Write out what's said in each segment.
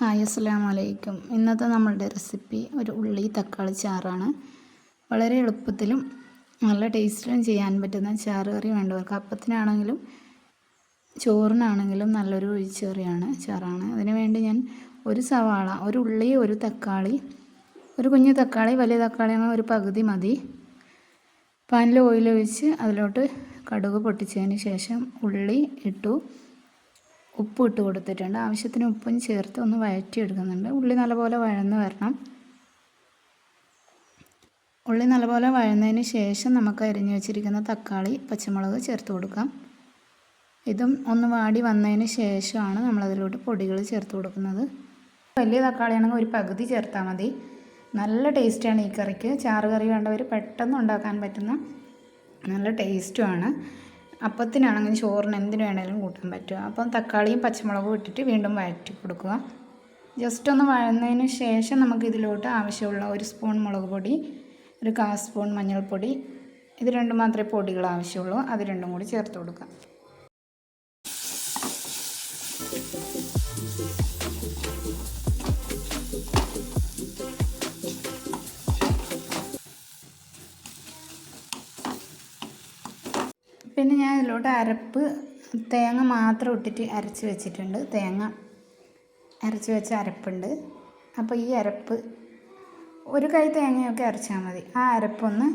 Hi അസ്സലാമു അലൈക്കും ഇന്നത്തെ നമ്മളുടെ റെസിപ്പി ഒരു ഉള്ളി തക്കാളി ചാറാണ്. വളരെ എളുപ്പത്തിലും നല്ല ടേസ്റ്റിലും ചെയ്യാൻ പറ്റുന്ന ചാറ് കറി വേണ്ടവർക്ക്. അപ്പത്തിനാണെങ്കിലും ചോറിനാണെങ്കിലും നല്ലൊരു ഒഴിച്ചുകറിയാണ് ചാറാണ്. അതിന് വേണ്ടി ഞാൻ ഒരു സവാള ഒരു ഉള്ളി ഒരു തക്കാളി ഒരു കുഞ്ഞു തക്കാളി വലിയ തക്കാളി ആണെങ്കിൽ ഒരു പകുതി മതി. പാനിൽ ഓയിൽ ഒഴിച്ച് അതിലോട്ട് കടുക് പൊട്ടിച്ചതിന് ശേഷം ഉള്ളി ഇട്ടു. ഉപ്പ് ഇട്ട് കൊടുത്തിട്ടുണ്ട്. ആവശ്യത്തിന് ഉപ്പും ചേർത്ത് ഒന്ന് വഴറ്റി എടുക്കുന്നുണ്ട് ഉള്ളി നല്ലപോലെ വഴന്ന് വരണം. ഉള്ളി നല്ലപോലെ വഴന്നതിന് ശേഷം നമുക്ക് അരിഞ്ഞു വെച്ചിരിക്കുന്ന തക്കാളി പച്ചമുളക് ചേർത്ത് കൊടുക്കാം. ഇതും ഒന്ന് വാടി വന്നതിന് ശേഷമാണ് നമ്മളതിലോട്ട് പൊടികൾ ചേർത്ത് കൊടുക്കുന്നത്. വലിയ തക്കാളിയാണെങ്കിൽ ഒരു പകുതി ചേർത്താൽ മതി. നല്ല ടേസ്റ്റാണ് ഈ കറിക്ക്. ചാറ് കറി വേണ്ടവർ പെട്ടെന്ന് ഉണ്ടാക്കാൻ പറ്റുന്ന നല്ല ടേസ്റ്റുമാണ്. അപ്പത്തിനാണെങ്കിൽ ചോറിന് എന്തിനു വേണമെങ്കിലും കൂട്ടാൻ പറ്റും അപ്പം തക്കാളിയും പച്ചമുളകും ഇട്ടിട്ട് വീണ്ടും വഴറ്റി കൊടുക്കുക. ജസ്റ്റ് ഒന്ന് വഴന്നതിന് ശേഷം നമുക്ക് ഇതിലോട്ട് ആവശ്യമുള്ള ഒരു സ്പൂൺ മുളക് പൊടി ഒരു കാ സ്പൂൺ മഞ്ഞൾപ്പൊടി ഇത് രണ്ടും മാത്രമേ പൊടികൾ ആവശ്യമുള്ളൂ അത് രണ്ടും കൂടി ചേർത്ത് കൊടുക്കാം പിന്നെ ഞാൻ ഇതിലോട്ട് അരപ്പ് തേങ്ങ മാത്രം ഇട്ടിട്ട് അരച്ച് വെച്ചിട്ടുണ്ട്. തേങ്ങ അരച്ച് വെച്ച അരപ്പുണ്ട്. അപ്പോൾ ഈ അരപ്പ് ഒരു കൈ തേങ്ങയൊക്കെ അരച്ചാൽ മതി. ആ അരപ്പൊന്ന്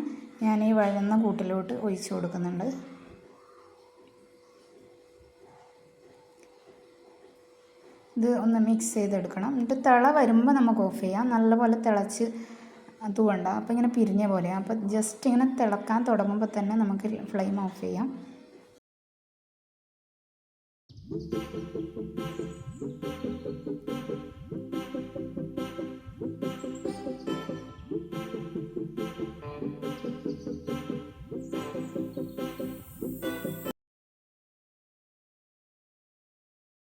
ഞാൻ ഈ വഴന്ന കൂട്ടിലോട്ട് ഒഴിച്ചു കൊടുക്കുന്നുണ്ട്. ഇത് ഒന്ന് മിക്സ് ചെയ്തെടുക്കണം. എന്നിട്ട് തിള വരുമ്പോൾ നമുക്ക് ഓഫ് ചെയ്യാം. നല്ലപോലെ തിളച്ച് അതുകൊണ്ട് അപ്പോൾ ഇങ്ങനെ പിരിഞ്ഞ പോലെ. അപ്പോൾ ജസ്റ്റ് ഇങ്ങനെ തിളക്കാൻ തുടങ്ങുമ്പോൾ തന്നെ നമുക്ക് ഫ്ലെയിം ഓഫ് ചെയ്യാം.